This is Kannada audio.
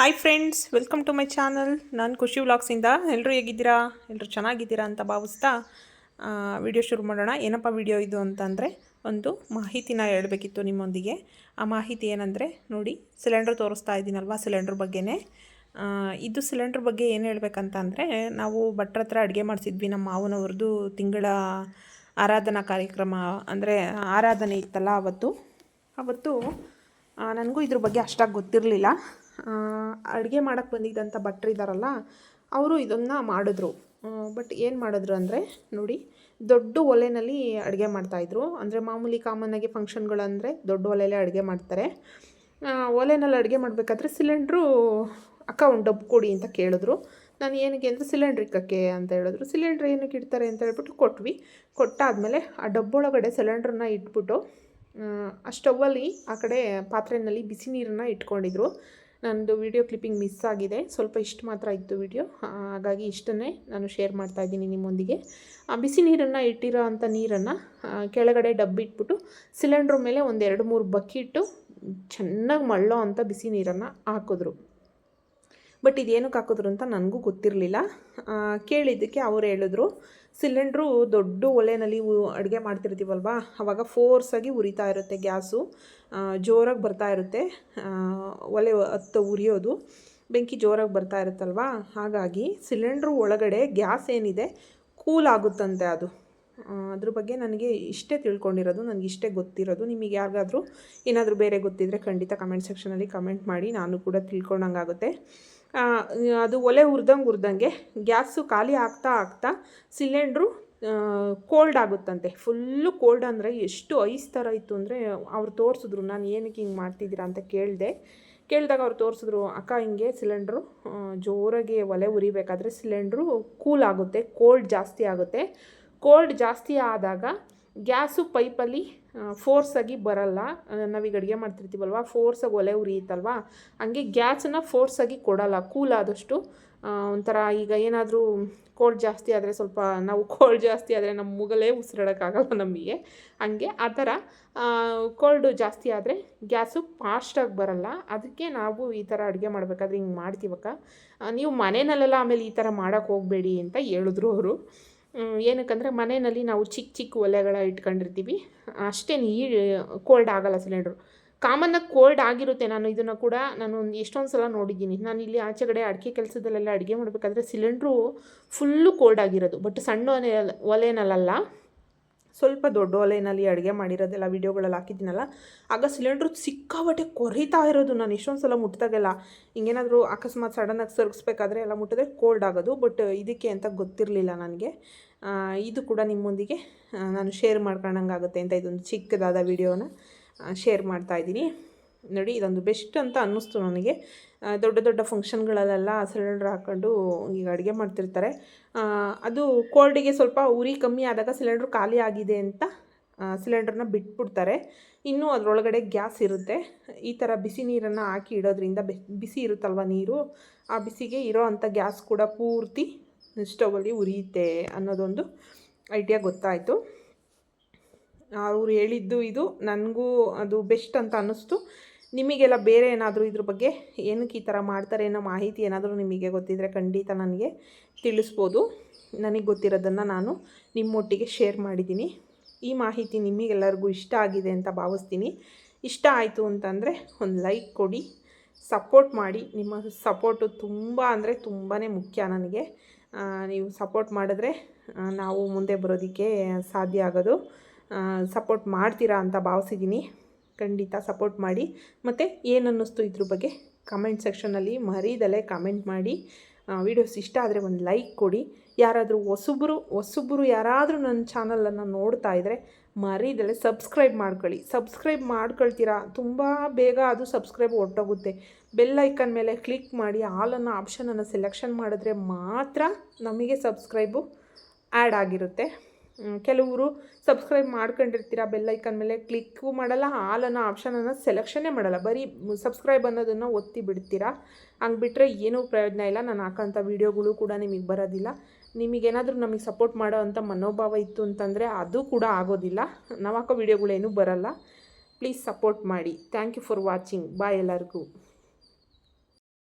Hi friends welcome to my channel ನಾನು ಖುಷಿ ವ್ಲಾಗ್ಸಿಂದ ಎಲ್ಲರೂ ಹೇಗಿದ್ದೀರಾ? ಎಲ್ಲರೂ ಚೆನ್ನಾಗಿದ್ದೀರಾ ಅಂತ ಭಾವಿಸ್ತಾ ವಿಡಿಯೋ ಶುರು ಮಾಡೋಣ. ಏನಪ್ಪ ವಿಡಿಯೋ ಇದು ಅಂತಂದರೆ, ಒಂದು ಮಾಹಿತಿನ ಹೇಳಬೇಕಿತ್ತು ನಿಮ್ಮೊಂದಿಗೆ. ಆ ಮಾಹಿತಿ ಏನಂದರೆ, ನೋಡಿ ಸಿಲಿಂಡ್ರ್ ತೋರಿಸ್ತಾ ಇದ್ದೀನಲ್ವಾ ಸಿಲಿಂಡ್ರ್ ಬಗ್ಗೆನೇ. ಇದು ಸಿಲಿಂಡ್ರ್ ಬಗ್ಗೆ ಏನು ಹೇಳ್ಬೇಕಂತಂದರೆ, ನಾವು ಭಟ್ರ ಹತ್ರ ಅಡುಗೆ ಮಾಡಿಸಿದ್ವಿ ನಮ್ಮ ಮಾವನವ್ರದ್ದು ತಿಂಗಳ ಆರಾಧನಾ ಕಾರ್ಯಕ್ರಮ, ಅಂದರೆ ಆರಾಧನೆ ಇತ್ತಲ್ಲ ಅವತ್ತು. ಅವತ್ತು ನನಗೂ ಇದ್ರ ಬಗ್ಗೆ ಅಷ್ಟಾಗಿ ಗೊತ್ತಿರಲಿಲ್ಲ. ಅಡುಗೆ ಮಾಡೋಕ್ಕೆ ಬಂದಿದ್ದಂಥ ಭಟ್ರು ಇದ್ದಾರಲ್ಲ ಅವರು ಇದನ್ನು ಮಾಡಿದ್ರು. ಬಟ್ ಏನು ಮಾಡಿದ್ರು ಅಂದರೆ, ನೋಡಿ, ದೊಡ್ಡ ಒಲೆಯಲ್ಲಿ ಅಡುಗೆ ಮಾಡ್ತಾಯಿದ್ರು ಅಂದರೆ ಮಾಮೂಲಿ ಕಾಮನ್ನಾಗಿ ಫಂಕ್ಷನ್ಗಳಂದರೆ ದೊಡ್ಡ ಒಲೆಯಲ್ಲೇ ಅಡುಗೆ ಮಾಡ್ತಾರೆ. ಒಲೆಯಲ್ಲಿ ಅಡುಗೆ ಮಾಡಬೇಕಾದ್ರೆ ಸಿಲಿಂಡ್ರು ಅಕ್ಕ ಒಂದು ಡಬ್ಬು ಕೊಡಿ ಅಂತ ಕೇಳಿದ್ರು. ನಾನು ಏನಕ್ಕೆ ಅಂದರೆ ಸಿಲಿಂಡ್ರ್ ಇಕ್ಕಕ್ಕೆ ಅಂತ ಹೇಳಿದ್ರು. ಸಿಲಿಂಡ್ರ್ ಏನಕ್ಕೆ ಇಡ್ತಾರೆ ಅಂತ ಹೇಳ್ಬಿಟ್ಟು ಕೊಟ್ವಿ. ಕೊಟ್ಟಾದಮೇಲೆ ಆ ಡಬ್ಬೊಳಗಡೆ ಸಿಲಿಂಡ್ರನ್ನ ಇಟ್ಬಿಟ್ಟು ಆ, ಸ್ಟವ್ವಲ್ಲಿ ಆ ಕಡೆ ಪಾತ್ರೆಯಲ್ಲಿ ಬಿಸಿ ನೀರನ್ನು ಇಟ್ಕೊಂಡಿದ್ರು. ನಂದು ವಿಡಿಯೋ ಕ್ಲಿಪ್ಪಿಂಗ್ ಮಿಸ್ ಆಗಿದೆ. ಸ್ವಲ್ಪ ಇಷ್ಟು ಮಾತ್ರ ಇತ್ತು ವಿಡಿಯೋ. ಹಾಗಾಗಿ ಇಷ್ಟನ್ನೇ ನಾನು ಶೇರ್ ಮಾಡ್ತಾ ಇದ್ದೀನಿ ನಿಮ್ಮೊಂದಿಗೆ. ಆ ಬಿಸಿ ನೀರನ್ನು ಇಟ್ಟಿರೋ ಅಂಥ ನೀರನ್ನು ಕೆಳಗಡೆ ಡಬ್ಬಿಟ್ಬಿಟ್ಟು ಸಿಲಿಂಡ್ರ್ ಮೇಲೆ ಒಂದೆರಡು ಮೂರು ಬಕ್ಕಿಟ್ಟು ಚೆನ್ನಾಗಿ ಮಳ್ಳೋ ಅಂಥ ಬಿಸಿ ನೀರನ್ನು ಹಾಕಿದ್ರು. ಬಟ್ ಇದೇನಕ್ಕೆ ಹಾಕಿದ್ರು ಅಂತ ನನಗೂ ಗೊತ್ತಿರಲಿಲ್ಲ. ಕೇಳಿದ್ದಕ್ಕೆ ಅವ್ರು ಹೇಳಿದ್ರು, ಸಿಲಿಂಡ್ರು ದೊಡ್ಡ ಒಲೆಯಲ್ಲಿ ಅಡುಗೆ ಮಾಡ್ತಿರ್ತೀವಲ್ವಾ? ಆವಾಗ ಫೋರ್ಸಾಗಿ ಉರಿತಾ ಇರುತ್ತೆ ಗ್ಯಾಸು. ಜೋರಾಗಿ ಬರ್ತಾ ಇರುತ್ತೆ. ಒಲೆ ಹತ್ತು ಉರಿಯೋದು. ಬೆಂಕಿ ಜೋರಾಗಿ ಬರ್ತಾ ಇರುತ್ತಲ್ವಾ? ಹಾಗಾಗಿ ಸಿಲಿಂಡ್ರು ಒಳಗಡೆ ಗ್ಯಾಸ್ ಏನಿದೆ, ಕೂಲ್ ಆಗುತ್ತಂತೆ ಅದು. ಅದ್ರ ಬಗ್ಗೆ ನನಗೆ ಇಷ್ಟೇ ತಿಳ್ಕೊಂಡಿರೋದು, ನನಗೆ ಇಷ್ಟೇ ಗೊತ್ತಿರೋದು. ನಿಮಗೆ ಯಾರಿಗಾದರೂ ಏನಾದರೂ ಬೇರೆ ಗೊತ್ತಿದ್ದರೆ ಖಂಡಿತ ಕಮೆಂಟ್ ಸೆಕ್ಷನಲ್ಲಿ ಕಮೆಂಟ್ ಮಾಡಿ, ನಾನು ಕೂಡ ತಿಳ್ಕೊಂಡಂಗಾಗುತ್ತೆ. ಅದು ಒಲೆ ಉರ್ದಂಗೆ ಉರ್ದಂಗೆ ಗ್ಯಾಸು ಖಾಲಿ ಆಗ್ತಾ ಆಗ್ತಾ ಸಿಲಿಂಡ್ರು ಕೋಲ್ಡ್ ಆಗುತ್ತಂತೆ. ಫುಲ್ಲು ಕೋಲ್ಡ್ ಅಂದರೆ ಎಷ್ಟು ಐಸ್ ಥರ ಇತ್ತು ಅಂದರೆ ಅವ್ರು ತೋರಿಸಿದ್ರು, ನಾನು ಏನಕ್ಕೆ ಹಿಂಗೆ ಮಾಡ್ತಿದ್ದೀರಾ? ಅಂತ ಕೇಳಿದೆ. ಕೇಳಿದಾಗ ಅವ್ರು ತೋರಿಸಿದ್ರು, ಅಕ್ಕ, ಹಿಂಗೆ ಸಿಲಿಂಡ್ರು ಜೋರಾಗಿ ಒಲೆ ಉರಿಬೇಕಾದ್ರೆ ಸಿಲಿಂಡ್ರು ಕೂಲ್ ಆಗುತ್ತೆ ಕೋಲ್ಡ್ ಜಾಸ್ತಿ ಆಗುತ್ತೆ. ಕೋಲ್ಡ್ ಜಾಸ್ತಿ ಆದಾಗ ಗ್ಯಾಸು ಪೈಪಲ್ಲಿ ಫೋರ್ಸಾಗಿ ಬರಲ್ಲ. ನಾವೀಗ ಅಡುಗೆ ಮಾಡ್ತಿರ್ತೀವಲ್ವ? ಫೋರ್ಸಾಗಿ ಒಲೆ ಉರಿಯುತ್ತಲ್ವಾ? ಹಂಗೆ ಗ್ಯಾಸನ್ನು ಫೋರ್ಸಾಗಿ ಕೊಡಲ್ಲ. ಕೂಲ್ ಆದಷ್ಟು ಒಂಥರ ಈಗ ಏನಾದರೂ ಕೋಲ್ಡ್ ಜಾಸ್ತಿ ಆದರೆ ಸ್ವಲ್ಪ ನಾವು ಕೋಲ್ಡ್ ಜಾಸ್ತಿ ಆದರೆ ನಮ್ಮ ಮುಗಲೇ ಉಸಿರಾಡೋಕ್ಕಾಗಲ್ಲ ನಮಗೆ. ಹಂಗೆ ಆ ಥರ ಕೋಲ್ಡು ಜಾಸ್ತಿ ಆದರೆ ಗ್ಯಾಸು ಫಾಸ್ಟಾಗಿ ಬರಲ್ಲ. ಅದಕ್ಕೆ ನಾವು ಈ ಥರ ಅಡುಗೆ ಮಾಡಬೇಕಾದ್ರೆ ಹಿಂಗೆ ಮಾಡ್ತೀವಕ್ಕ? ನೀವು ಮನೆಯಲ್ಲೆಲ್ಲ ಆಮೇಲೆ ಈ ಥರ ಮಾಡೋಕ್ಕೆ ಹೋಗಬೇಡಿ ಅಂತ ಹೇಳಿದ್ರು ಅವರು. ಏನಕ್ಕಂದರೆ ಮನೆಯಲ್ಲಿ ನಾವು ಚಿಕ್ಕ ಚಿಕ್ಕ ಒಲೆಗಳ ಇಟ್ಕೊಂಡಿರ್ತೀವಿ. ಅಷ್ಟೇನು ಈ ಕೋಲ್ಡ್ ಆಗಲ್ಲ ಸಿಲಿಂಡ್ರು ಕಾಮನ್ನಾಗಿ ಕೋಲ್ಡ್ ಆಗಿರುತ್ತೆ. ನಾನು ಇದನ್ನು ಕೂಡ ನಾನು ಎಷ್ಟೊಂದು ಸಲ ನೋಡಿದ್ದೀನಿ. ನಾನು ಇಲ್ಲಿ ಆಚೆ ಕಡೆ ಅಡುಗೆ ಕೆಲಸದಲ್ಲೆಲ್ಲ ಅಡುಗೆ ಮಾಡಬೇಕಾದ್ರೆ ಸಿಲಿಂಡ್ರು ಫುಲ್ಲು ಕೋಲ್ಡ್ ಆಗಿರೋದು. ಬಟ್ ಸಣ್ಣ ಒಲೆ ಒಲೆನಲ್ಲ ಸ್ವಲ್ಪ ದೊಡ್ಡ ಒಲೆಯಲ್ಲಿ ಅಡುಗೆ ಮಾಡಿರೋದೆಲ್ಲ ವೀಡಿಯೋಗಳಲ್ಲಿ ಹಾಕಿದ್ದೀನಲ್ಲ, ಆಗ ಸಿಲಿಂಡ್ರ್ ಸಿಕ್ಕಾಬಟ್ಟೆ ಕೊರಿತಾ ಇರೋದು ನಾನು ಇಷ್ಟೊಂದು ಸಲ ಮುಟ್ಟಿದಾಗೆಲ್ಲ ಹಿಂಗೇನಾದರೂ ಅಕಸ್ಮಾತ್ ಸಡನ್ನಾಗಿ ಸರ್ಗಿಸ್ಬೇಕಾದ್ರೆ ಎಲ್ಲ ಮುಟ್ಟಿದ್ರೆ ಕೋಲ್ಡ್ ಆಗೋದು ಬಟ್ ಇದಕ್ಕೆ ಅಂತ ಗೊತ್ತಿರಲಿಲ್ಲ ನನಗೆ. ಇದು ಕೂಡ ನಿಮ್ಮೊಂದಿಗೆ ನಾನು ಶೇರ್ ಮಾಡ್ಕೊಂಡಂಗಾಗುತ್ತೆ ಅಂತ ಇದೊಂದು ಚಿಕ್ಕದಾದ ವಿಡಿಯೋನ ಶೇರ್ ಮಾಡ್ತಾ ಇದ್ದೀನಿ. ನೋಡಿ, ಇದೊಂದು ಬೆಸ್ಟ್ ಅಂತ ಅನ್ನಿಸ್ತು ನನಗೆ. ದೊಡ್ಡ ದೊಡ್ಡ ಫಂಕ್ಷನ್ಗಳಲ್ಲೆಲ್ಲ ಸಿಲಿಂಡ್ರ್ ಹಾಕ್ಕೊಂಡು ಈಗ ಅಡುಗೆ ಮಾಡ್ತಿರ್ತಾರೆ. ಅದು ಕೋಲ್ಡಿಗೆ ಸ್ವಲ್ಪ ಉರಿ ಕಮ್ಮಿ ಆದಾಗ ಸಿಲಿಂಡ್ರ್ ಖಾಲಿ ಆಗಿದೆ ಅಂತ ಸಿಲಿಂಡ್ರನ್ನ ಬಿಟ್ಬಿಡ್ತಾರೆ. ಇನ್ನೂ ಅದರೊಳಗಡೆ ಗ್ಯಾಸ್ ಇರುತ್ತೆ. ಈ ಥರ ಬಿಸಿ ನೀರನ್ನು ಹಾಕಿ ಇಡೋದ್ರಿಂದ ಬಿಸಿ ಇರುತ್ತಲ್ವ ನೀರು? ಆ ಬಿಸಿಗೆ ಇರೋ ಅಂಥ ಗ್ಯಾಸ್ ಕೂಡ ಪೂರ್ತಿ ಸ್ಟವಲ್ಲಿ ಉರಿಯುತ್ತೆ ಅನ್ನೋದೊಂದು ಐಡಿಯಾ ಗೊತ್ತಾಯಿತು. ಅವ್ರು ಹೇಳಿದ್ದು ಇದು, ನನಗೂ ಅದು ಬೆಸ್ಟ್ ಅಂತ ಅನ್ನಿಸ್ತು. ನಿಮಗೆಲ್ಲ ಬೇರೆ ಏನಾದರೂ ಇದ್ರ ಬಗ್ಗೆ ಏನಕ್ಕೆ ಈ ಥರ ಮಾಡ್ತಾರೆ ಅನ್ನೋ ಮಾಹಿತಿ ಏನಾದರೂ ನಿಮಗೆ ಗೊತ್ತಿದ್ದರೆ ಖಂಡಿತ ನನಗೆ ತಿಳಿಸ್ಬೋದು. ನನಗೆ ಗೊತ್ತಿರೋದನ್ನು ನಾನು ನಿಮ್ಮೊಟ್ಟಿಗೆ ಶೇರ್ ಮಾಡಿದ್ದೀನಿ. ಈ ಮಾಹಿತಿ ನಿಮಗೆಲ್ಲರಿಗೂ ಇಷ್ಟ ಆಗಿದೆ ಅಂತ ಭಾವಿಸ್ತೀನಿ. ಇಷ್ಟ ಆಯಿತು ಅಂತಂದರೆ ಒಂದು ಲೈಕ್ ಕೊಡಿ, ಸಪೋರ್ಟ್ ಮಾಡಿ. ನಿಮ್ಮ ಸಪೋರ್ಟು ತುಂಬ ಅಂದರೆ ತುಂಬಾ ಮುಖ್ಯ ನನಗೆ. ನೀವು ಸಪೋರ್ಟ್ ಮಾಡಿದ್ರೆ ನಾವು ಮುಂದೆ ಬರೋದಕ್ಕೆ ಸಾಧ್ಯ ಆಗೋದು. ಸಪೋರ್ಟ್ ಮಾಡ್ತೀರಾ ಅಂತ ಭಾವಿಸಿದ್ದೀನಿ. ಖಂಡಿತ ಸಪೋರ್ಟ್ ಮಾಡಿ. ಮತ್ತು ಏನನ್ನಿಸ್ತು ಇದ್ರ ಬಗ್ಗೆ ಕಮೆಂಟ್ ಸೆಕ್ಷನಲ್ಲಿ ಮರೀದಲ್ಲೇ ಕಮೆಂಟ್ ಮಾಡಿ. ವಿಡಿಯೋಸ್ ಇಷ್ಟ ಆದರೆ ಒಂದು ಲೈಕ್ ಕೊಡಿ. ಯಾರಾದರೂ ಹೊಸಬ್ರು ಹೊಸಬ್ರು ಯಾರಾದರೂ ನನ್ನ ಚಾನಲನ್ನು ನೋಡ್ತಾ ಇದ್ದರೆ ಮರೀದಲ್ಲೇ ಸಬ್ಸ್ಕ್ರೈಬ್ ಮಾಡ್ಕೊಳ್ಳಿ. ಸಬ್ಸ್ಕ್ರೈಬ್ ಮಾಡ್ಕೊಳ್ತೀರಾ? ತುಂಬ ಬೇಗ ಅದು ಸಬ್ಸ್ಕ್ರೈಬ್ ಹೊರಟೋಗುತ್ತೆ ಬೆಲ್ ಐಕನ್ ಮೇಲೆ ಕ್ಲಿಕ್ ಮಾಡಿ ಆಲ್ ಅನ್ನೋ ಆಪ್ಷನನ್ನು ಸೆಲೆಕ್ಷನ್ ಮಾಡಿದ್ರೆ ಮಾತ್ರ ನಮಗೆ ಸಬ್ಸ್ಕ್ರೈಬು ಆ್ಯಡ್ ಆಗಿರುತ್ತೆ. ಕೆಲವರು ಸಬ್ಸ್ಕ್ರೈಬ್ ಮಾಡ್ಕೊಂಡಿರ್ತೀರ ಬೆಲ್ಲೈಕನ್ ಮೇಲೆ ಕ್ಲಿಕ್ಕು ಮಾಡಲ್ಲ ಆಲ್ ಅನ್ನೋ ಆಪ್ಷನನ್ನು ಸೆಲೆಕ್ಷನ್ನೇ ಮಾಡಲ್ಲ. ಬರೀ ಸಬ್ಸ್ಕ್ರೈಬ್ ಅನ್ನೋದನ್ನು ಒತ್ತಿ ಬಿಡ್ತೀರಾ. ಹಂಗೆ ಬಿಟ್ಟರೆ ಏನೂ ಪ್ರಯೋಜನ ಇಲ್ಲ. ನಾನು ಹಾಕೋಂಥ ವೀಡಿಯೋಗಳು ಕೂಡ ನಿಮಗೆ ಬರೋದಿಲ್ಲ. ನಿಮಗೇನಾದರೂ ನಮಗೆ ಸಪೋರ್ಟ್ ಮಾಡೋ ಅಂಥ ಮನೋಭಾವ ಇತ್ತು ಅಂತಂದರೆ ಅದು ಕೂಡ ಆಗೋದಿಲ್ಲ. ನಾವು ಹಾಕೋ ವೀಡಿಯೋಗಳೇನೂ ಬರಲ್ಲ. ಪ್ಲೀಸ್ ಸಪೋರ್ಟ್ ಮಾಡಿ. Thank you for watching bye ಎಲ್ಲರಿಗೂ.